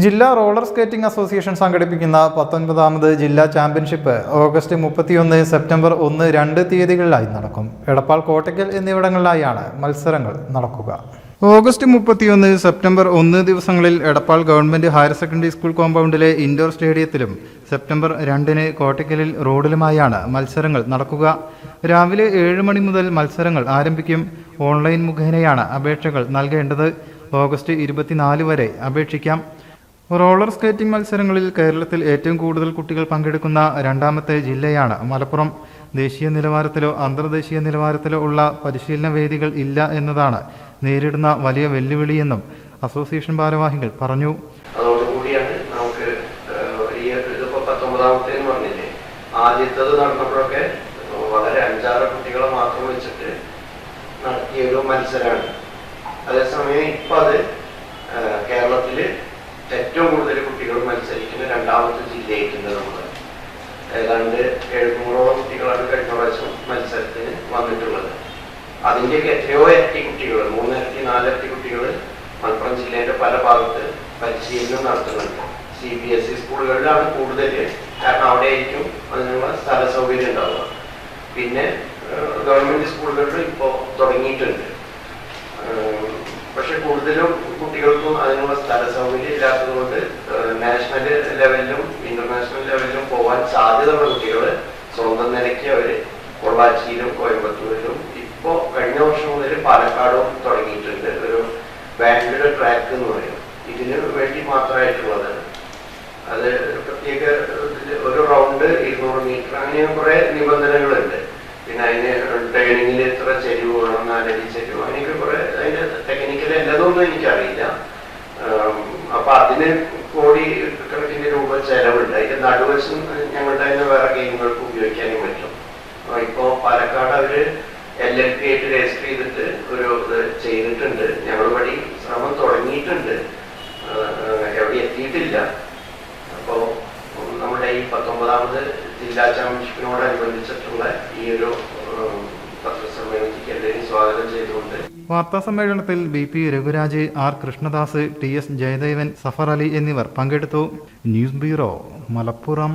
ജില്ലാ roller skating association സംഘടിപ്പിക്കുന്ന പത്തൊൻപതാമത് ജില്ലാ ചാമ്പ്യൻഷിപ്പ് ഓഗസ്റ്റ് മുപ്പത്തിയൊന്ന് സെപ്റ്റംബർ ഒന്ന് രണ്ട് തീയതികളിലായി നടക്കും. എടപ്പാൾ കോട്ടയ്ക്കൽ എന്നിവിടങ്ങളിലായാണ് മത്സരങ്ങൾ നടക്കുക. ഓഗസ്റ്റ് മുപ്പത്തിയൊന്ന് സെപ്റ്റംബർ ഒന്ന് ദിവസങ്ങളിൽ Edappal government higher secondary school കോമ്പൗണ്ടിലെ indoor സ്റ്റേഡിയത്തിലും സെപ്റ്റംബർ രണ്ടിന് കോട്ടയ്ക്കലിൽ റോഡിലുമായാണ് മത്സരങ്ങൾ നടക്കുക. രാവിലെ ഏഴ് മണി മുതൽ മത്സരങ്ങൾ ആരംഭിക്കും. ഓൺലൈൻ മുഖേനയാണ് അപേക്ഷകൾ നൽകേണ്ടത്. ഓഗസ്റ്റ് ഇരുപത്തിനാല് വരെ അപേക്ഷിക്കാം. റോളർ സ്കേറ്റിംഗ് മത്സരങ്ങളിൽ കേരളത്തിൽ ഏറ്റവും കൂടുതൽ കുട്ടികൾ പങ്കെടുക്കുന്ന രണ്ടാമത്തെ ജില്ലയാണ് മലപ്പുറം. ദേശീയ നിലവാരത്തിലോ അന്തർദേശീയ നിലവാരത്തിലോ ഉള്ള പരിശീലന വേദികൾ ഇല്ല എന്നതാണ് നേരിടുന്ന വലിയ വെല്ലുവിളിയെന്നും അസോസിയേഷൻ ഭാരവാഹികൾ പറഞ്ഞു. നമുക്ക് വലിയ കുട്ടികളെ വെച്ചിട്ട് അതേസമയം ഇപ്പൊ അത് ഏഹ്, കേരളത്തിൽ ഏറ്റവും കൂടുതൽ കുട്ടികൾ മത്സരിക്കുന്ന ജില്ലയായിട്ടുണ്ട് നമ്മൾ ഏതാണ്ട് എഴുന്നൂറോളം കുട്ടികളാണ് കഴിഞ്ഞ പ്രാവശ്യം മത്സരത്തിന് വന്നിട്ടുള്ളത്. അതിന്റെയൊക്കെ എത്രയോ ഇരട്ടി കുട്ടികൾ മൂന്നിരട്ടി നാലിരട്ടി കുട്ടികൾ മലപ്പുറം ജില്ലയുടെ പല ഭാഗത്ത് പരിശീലനം നടത്തുന്നുണ്ട്. സി ബി എസ് ഇ സ്കൂളുകളിലാണ് കൂടുതൽ കാരണം അവിടെ ആയിരിക്കും അതിനുള്ള സ്ഥല സൗകര്യം ഉണ്ടാവുക. പിന്നെ പക്ഷെ കൂടുതലും കുട്ടികൾക്കും അതിനുള്ള സ്ഥല സൗകര്യം ഇല്ലാത്തതുകൊണ്ട് നാഷണൽ ലെവലിലും ഇന്റർനാഷണൽ ലെവലിലും പോകാൻ സാധ്യതയുള്ള കുട്ടികൾ സ്വന്തം നിലയ്ക്ക് അവർ പൊള്ളാച്ചിയിലും കോയമ്പത്തൂരിലും ഇപ്പോ കഴിഞ്ഞ വർഷം മുതൽ പാലക്കാടും തുടങ്ങിയിട്ടുണ്ട്. ഒരു ബാൻഡ് ട്രാക്ക് എന്ന് പറയും. ഇതിന് വേണ്ടി മാത്രമായിട്ടുള്ളതാണ് അത് പ്രത്യേക ഒരു റൗണ്ട് ഇരുന്നൂറ് മീറ്റർ അങ്ങനെ കുറെ നിബന്ധനകളുണ്ട്. പിന്നെ അതിന് ട്രെയിനിങ്ങിൽ എത്ര ചെരിവ് വേണം നാലടി ചെരിവ് അങ്ങനെയൊക്കെ കുറെ കോടി കണക്കിന് രൂപ ചെലവുണ്ട്. അതിന്റെ നടുവശം ഞങ്ങളുടെ തന്നെ വേറെ ഗെയിമുകൾക്ക് ഉപയോഗിക്കാനും പറ്റും. അപ്പൊ ഇപ്പോ പാലക്കാട് അവർ എൽ എൽ പി ആയിട്ട് രജിസ്റ്റർ ചെയ്തിട്ട് ഒരു ഇത് ചെയ്തിട്ടുണ്ട്. ഞങ്ങൾ വഴി ശ്രമം തുടങ്ങിയിട്ടുണ്ട്. എവിടെ എത്തിയിട്ടില്ല. അപ്പോ നമ്മുടെ ഈ പത്തൊമ്പതാമത് ജില്ലാ ചാമ്പ്യൻഷിപ്പിനോടനുബന്ധിച്ചിട്ടുള്ള ഈ ഒരു പത്രസമ്മേളനത്തിൽ എല്ലാവരെയും സ്വാഗതം ചെയ്തുകൊണ്ട് വാർത്താ സമ്മേളനത്തിൽ B P Raghuraj R Krishnadas T S Jayadevan Safar Ali എന്നിവർ പങ്കെടുത്തു. News bureau Malappuram.